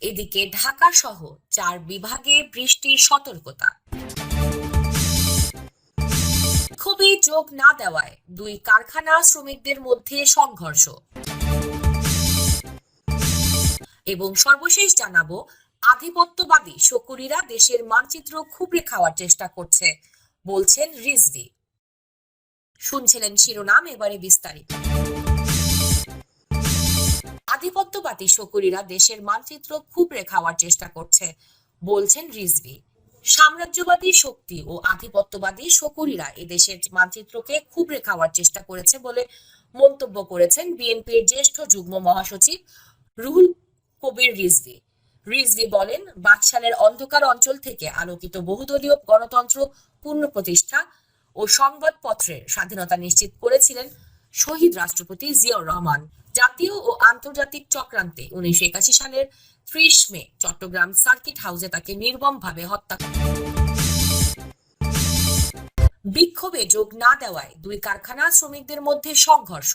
এদিকে ঢাকা সহ চার বিভাগে বৃষ্টির সতর্কতা। ক্ষোভে যোগ না দেওয়ায় দুই কারখানা শ্রমিকদের মধ্যে সংঘর্ষ। এবং সর্বশেষ জানাব, আধিপত্যবাদী শকুরিরা দেশের মানচিত্র খুবড়ে খাওয়ার চেষ্টা করছে, বলছেন রিজভি। শুনছিলেন শিরোনাম, এবারে বিস্তারিত। আধিপত্যবাদী শকুরিরা দেশের মানচিত্র খুবড়ে খাওয়ার চেষ্টা করছে, বলছেন রিজভি। সাম্রাজ্যবাদী শক্তি ও আধিপত্যবাদী শকুরিরা এদেশের মানচিত্রকে খুবড়ে খাওয়ার চেষ্টা করেছে বলে মন্তব্য করেছেন বিএনপির জ্যেষ্ঠ যুগ্ম মহাসচিব রুহুল কবির রিজভি। রিজভি বলেন, বাকশালের অন্ধকার অঞ্চল থেকে আলোকিত বহুদলীয় গণতন্ত্র, পুনঃপ্রতিষ্ঠা ও সংবাদপত্রের স্বাধীনতা নিশ্চিত করেছিলেন শহীদ রাষ্ট্রপতি জিয়াউর রহমান। জাতীয় ও আন্তর্জাতিক চক্রান্তে উনিশশো একাশি সালের ত্রিশ মে চট্টগ্রাম সার্কিট হাউসে তাকে নির্মমভাবে হত্যা বিক্ষোভে যোগ না দেওয়ায় দুই কারখানা শ্রমিকদের মধ্যে সংঘর্ষ।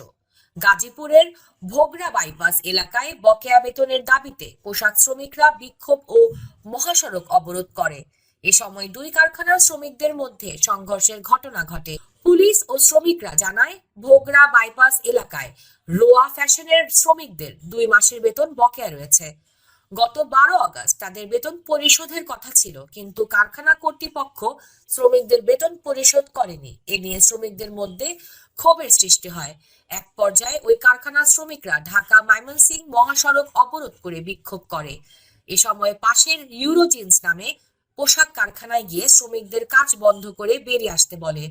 গাজীপুরের ভোগড়া বাইপাস এলাকায় বকেয়া বেতনের দাবিতে পোশাক শ্রমিকরা বিক্ষোভ ও মহাসড়ক অবরোধ করে। এ সময় দুই কারখানার শ্রমিকদের মধ্যে সংঘর্ষের ঘটনা ঘটে। পুলিশ ও শ্রমিকরা জানায় ভোগড়া বাইপাস এলাকায় রোয়া ফ্যাশনের শ্রমিকদের দুই মাসের বেতন বকেয়া রয়েছে। গত বারো আগস্ট তাদের বেতন পরিশোধের কথা ছিল, কিন্তু কারখানা কর্তৃপক্ষ শ্রমিকদের বেতন পরিশোধ করেনি। এ নিয়ে শ্রমিকদের মধ্যে ক্ষোভের সৃষ্টি হয়। এক পর্যায়ে ওই কারখানার শ্রমিকরা ঢাকা ময়মনসিংহ মহাসড়ক অবরোধ করে বিক্ষোভ করে। এ সময় পাশের ইউরোজিন্স নামে পোশাক কারখানায় গিয়ে শ্রমিকদের কাজ বন্ধ করে বেরিয়ে আসতে বলে।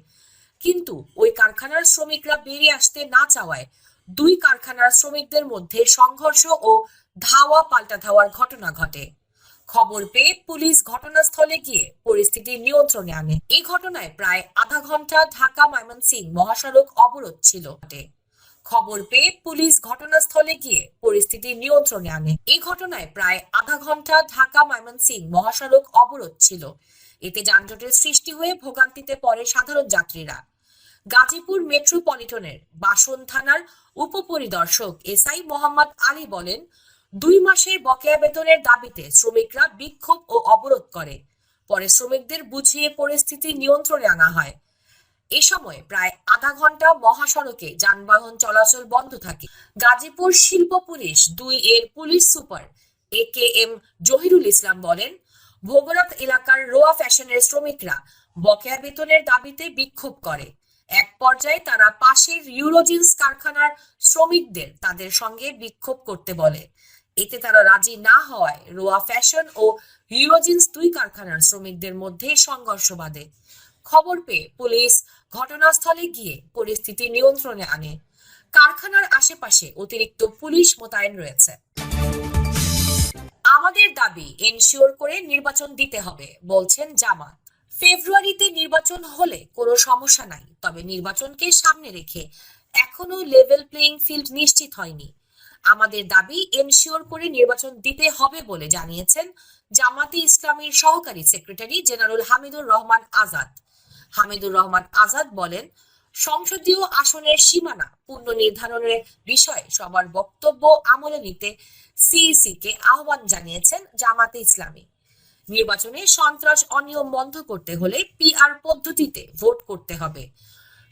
কিন্তু ওই কারখানার শ্রমিকরা বেরিয়ে আসতে না চাওয়ায় দুই কারখানার শ্রমিকদের মধ্যে সংঘর্ষ ও ধাওয়া পাল্টা ধাওয়ার ঘটনা ঘটে। খবর পেয়ে পুলিশ ঘটনাস্থলে গিয়ে পরিস্থিতি নিয়ন্ত্রণে আনে। এই ঘটনায় প্রায় আধা ঘণ্টা ঢাকা ময়মনসিংহ মহাসড়ক অবরোধ ছিল। খবর পেয়ে পুলিশ ঘটনাস্থলে গিয়ে পরিস্থিতি নিয়ন্ত্রণে আনে। এই ঘটনায় প্রায় আধা ঘণ্টা ঢাকা ময়মনসিংহ মহাসড়ক অবরোধ ছিল। এতে যানজটের সৃষ্টি হয়ে ভোগান্তিতে পড়ে সাধারণ যাত্রীরা। গাজীপুর মেট্রোপলিটনের বাসন থানার উপপরিদর্শক এসআই মোহাম্মদ আলী বলেন, দুই মাসের বকেয়া বেতনের দাবিতে শ্রমিকরা বিক্ষোভ ও অবরোধ করে। পরে শ্রমিকদের বুঝিয়ে পরিস্থিতি নিয়ন্ত্রণে আনা হয়। এ সময় প্রায় আধা ঘণ্টা মহাসড়কে যানবাহন চলাচল বন্ধ থাকে। গাজীপুর শিল্প পুলিশ দুই এর police super A K M Jahirul Islam বলেন, ভোগরাত এলাকার রোয়া ফ্যাশনের শ্রমিকরা বকেয়া বেতনের দাবিতে বিক্ষোভ করে। এক পর্যায়ে তারা পাশের ইউরোজিন্স কারখানার শ্রমিকদের তাদের সঙ্গে বিক্ষোভ করতে বলে। এতে তারা রাজি না হওয়ায় রোয়া ফ্যাশন ও ইউরোজিন্স দুই কারখানার শ্রমিকদের মধ্যে সংঘর্ষ বাধে। খবর পেয়ে পুলিশ ঘটনাস্থলে গিয়ে পরিস্থিতি নিয়ন্ত্রণে আনে। কারখানার আশেপাশে অতিরিক্ত পুলিশ মোতায়েন রয়েছে। আমাদের দাবি, এনশিওর করে নির্বাচন দিতে হবে, বলছেন জামাত। ফেব্রুয়ারিতে নির্বাচন হলে কোনো সমস্যা নাই, তবে নির্বাচনকে সামনে রেখে এখনও লেভেল প্লেইং ফিল্ড নিশ্চিত হয়নি। আমাদের দাবি, এনশিওর করে নির্বাচন দিতে হবে বলে জানিয়েছেন জামাতি ইসলামীর সহকারী সেক্রেটারি জেনারেল হামিদুর রহমান আজাদ। হামিদুর রহমান আজাদ বলেন, সংসদীয় আসনের সীমানা পূর্ণ নির্ধারণের বিষয়ে সবার বক্তব্য আমলে নিতে সিইসি কে আহ্বান জানিয়েছেন জামাতে ইসলামী। নির্বাচনে সন্ত্রাস অনিয়ম বন্ধ করতে হলে পিআর পদ্ধতিতে ভোট করতে হবে।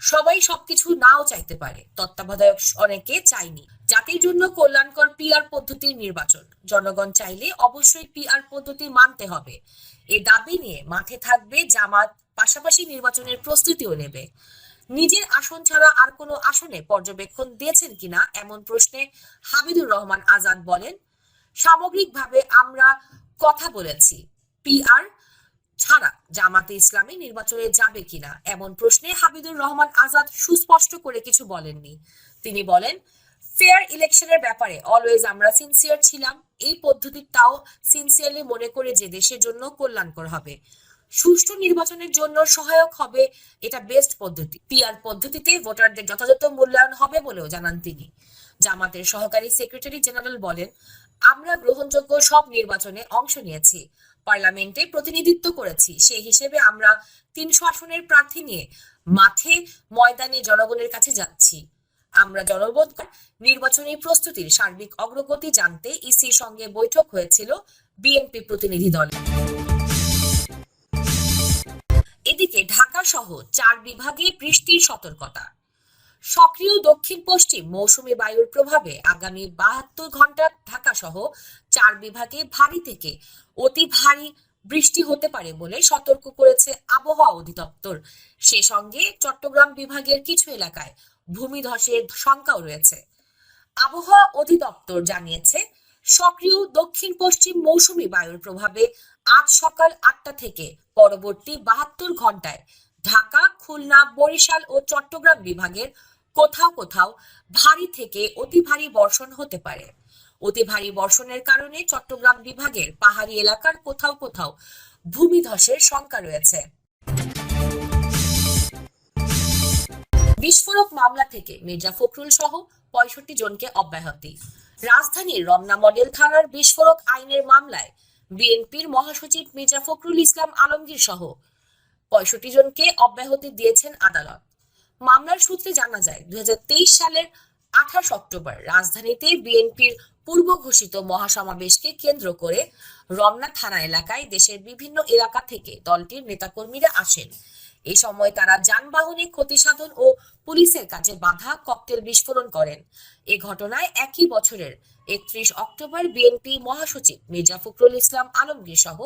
সবাই সবকিছু নাও চাইতে পারে। তত্ত্বাবধায়ক অনেকে চাইনি জাতির জন্য কল্যাণকর পিআর পদ্ধতির নির্বাচন। জনগণ চাইলে অবশ্যই পিআর পদ্ধতি মানতে হবে। এ দাবি নিয়ে মাঠে থাকবে জামাত, পাশাপাশি নির্বাচনের প্রস্তুতিও নেবে। নিজের আসন ছাড়া আর কোনো আসনে পর্যবেক্ষণ দিয়েছেন কিনা এমন প্রশ্নে হাবিদুর রহমান আজাদ বলেন, সামগ্রিকভাবে আমরা কথা বলেছি। পিআর ছাড়া জামাতে ইসলামী নির্বাচনে যাবে কিনা? এমন প্রশ্নে হাবিদুর রহমান আজাদ সুস্পষ্ট করে কিছু বলেননি। তিনি বলেন, ফেয়ার ইলেকশনের ব্যাপারে অলওয়েজ আমরা সিনসিয়ার ছিলাম। এই পদ্ধতিটাও সিনসিয়ারলি মনে করে যে দেশের জন্য কল্যাণকর হবে। সুষ্ঠু নির্বাচনের জন্য সহায়ক হবে এটা বেস্ট পদ্ধতি। পিআর পদ্ধতিতে ভোটারদের যথাযথ মূল্যায়ন হবে বলেও জানান তিনি। জামাতের সহকারী সেক্রেটারি জেনারেল বলেন, আমরা গ্রহণযোগ্য সব নির্বাচনে অংশ নিয়েছি। পার্লামেন্টে প্রতিনিধিত্ব করেছি। সেই হিসেবে আমরা তিনশো আসনের প্রার্থী নিয়ে মাঠে ময়দানে জনগণের কাছে যাচ্ছি। আমরা জনবোধ নির্বাচনী প্রস্তুতির সার্বিক অগ্রগতি জানতে ইসির সঙ্গে বৈঠক হয়েছিল বিএনপি প্রতিনিধি দলের এদিকে ঢাকা সহ চার বিভাগে বৃষ্টির সতর্কতা। সক্রিয় দক্ষিণ পশ্চিম মৌসুমী বায়ুর প্রভাবে আগামী বাহাত্তর ঘণ্টা ঢাকা সহ চার বিভাগে ভারী থেকে অতি ভারী বৃষ্টি হতে পারে বলে সতর্ক করেছে আবহাওয়া অধিদপ্তর। সে সঙ্গে চট্টগ্রাম বিভাগের কিছু এলাকায় ভূমিধসের শঙ্কাও রয়েছে। আবহাওয়া অধিদপ্তর জানিয়েছে, সক্রিয় দক্ষিণ পশ্চিম মৌসুমী বায়ুর প্রভাবে আজ সকাল আটটা থেকে পরবর্তী বাহাত্তর ঘন্টায় ঢাকা, খুলনা, বরিশাল ও চট্টগ্রাম বিভাগের কোথাও কোথাও ভারী থেকে অতি ভারী বর্ষণ হতে পারে। অতি ভারী বর্ষণের কারণে চট্টগ্রাম বিভাগের পাহাড়ি এলাকার কোথাও কোথাও ভূমিধসের শঙ্কা রয়েছে। বিস্ফোরক মামলা থেকে মির্জা ফখরুল সহ পঁয়ষট্টি জনকে অব্যাহতি। রাজধানীর রমনা মডেল থানার বিস্ফোরক আইনের মামলায় বিএনপির মহাসচিব মির্জা ফখরুল ইসলাম আলমগীর সহ পঁয়ষট্টি জনকে অব্যাহতি দিয়েছেন আদালত। মামলার সূত্রে জানা যায় দুই হাজার তেইশ সালের আঠাশ অক্টোবর রাজধানীতে বিএনপির পূর্ব ঘোষিত মহাসমাবেশকে কেন্দ্র করে রমনা থানা এলাকায় দেশের বিভিন্ন এলাকা থেকে দলটির নেতাকর্মীরা আসেন। এ সময় তারা যানবাহনে ক্ষতি সাধন ও পুলিশের কাছে বাধা ককটেল বিস্ফোরণ করেন। এ ঘটনায় একই বছরের একত্রিশ অক্টোবর বিএনপি মহাসচিব মির্জা ফখরুল ইসলাম আলমগীর সহ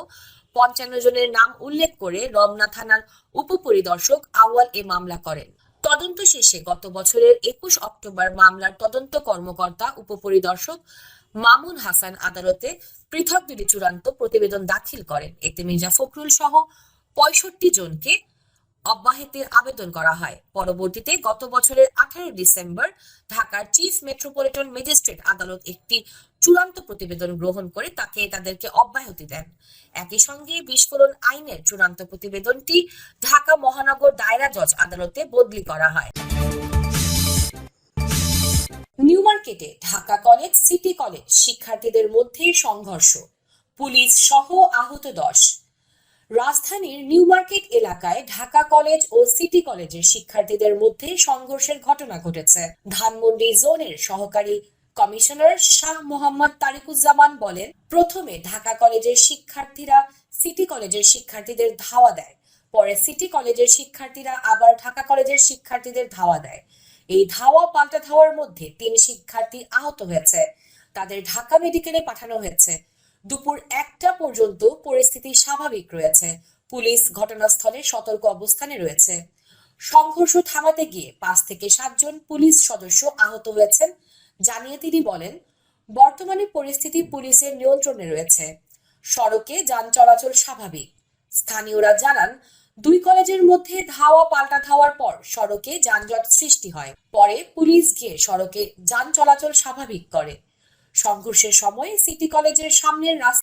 পঞ্চান্ন জনের নাম উল্লেখ করে রমনা থানার উপপরিদর্শক আওয়াল এ মামলা করেন। তদন্ত শেষে গত বছরের একুশ অক্টোবর মামলার তদন্ত কর্মকর্তা, উপপরিদর্শক মামুন হাসান আদালতে পৃথক দুটি চূড়ান্ত প্রতিবেদন দাখিল করেন। এতে মির্জা ফখরুল সহ পঁয়ষট্টি জনকে অব্যাহতির আবেদন করা হয়। পরবর্তীতে গত বছরের আঠারো ডিসেম্বর ঢাকার চিফ মেট্রোপলিটন ম্যাজিস্ট্রেট আদালত একটি চূড়ান্ত প্রতিবেদন গ্রহণ করে তাকে তাদেরকে অব্যাহতি দেন। একই সঙ্গে বিস্ফোরণ আইনের চূড়ান্ত প্রতিবেদনটি ঢাকা মহানগর দায়রা জজ আদালতে বদলি করা হয়। নিউ মার্কেটে ঢাকা কলেজ, সিটি কলেজ শিক্ষার্থীদের মধ্যে সংঘর্ষ। পুলিশ সহ আহত দশ। রাজধানীর নিউ মার্কেট এলাকায় ঢাকা কলেজ ও সিটি কলেজের শিক্ষার্থীদের মধ্যে সংঘর্ষের ঘটনা ঘটেছে। ধানমন্ডি জোনের সহকারী কমিশনার শাহ মোহাম্মদ তারিকুজ্জামান বলেন, প্রথমে ঢাকা কলেজের শিক্ষার্থীরা সিটি কলেজের শিক্ষার্থীদের ধাওয়া দেয়, পরে সিটি কলেজের শিক্ষার্থীরা আবার ঢাকা কলেজের শিক্ষার্থীদের ধাওয়া দেয়। এই ধাওয়া পাল্টা ধাওয়ার মধ্যে তিন শিক্ষার্থী আহত হয়েছে। তাদের ঢাকা মেডিকেলে পাঠানো হয়েছে। দুপুর একটা পর্যন্ত পরিস্থিতি স্বাভাবিক রয়েছে। পুলিশ ঘটনাস্থলে সতর্ক অবস্থানে রয়েছে। সংঘর্ষ থামাতে গিয়ে পাঁচ থেকে সাতজন পুলিশ সদস্য আহত হয়েছেন। জানিয়ে তিনি বলেন, বর্তমানে পরিস্থিতি পুলিশের নিয়ন্ত্রণে রয়েছে। সড়কে যান চলাচল স্বাভাবিক। স্থানীয়রা জানান, দুই কলেজের মধ্যে ধাওয়া পাল্টা ধাওয়ার পর সড়কে যানজট সৃষ্টি হয়। পরে পুলিশ গিয়ে সড়কে যান চলাচল স্বাভাবিক করে। সংঘর্ষের সময় সিটি কলেজের সামনের রাস্তা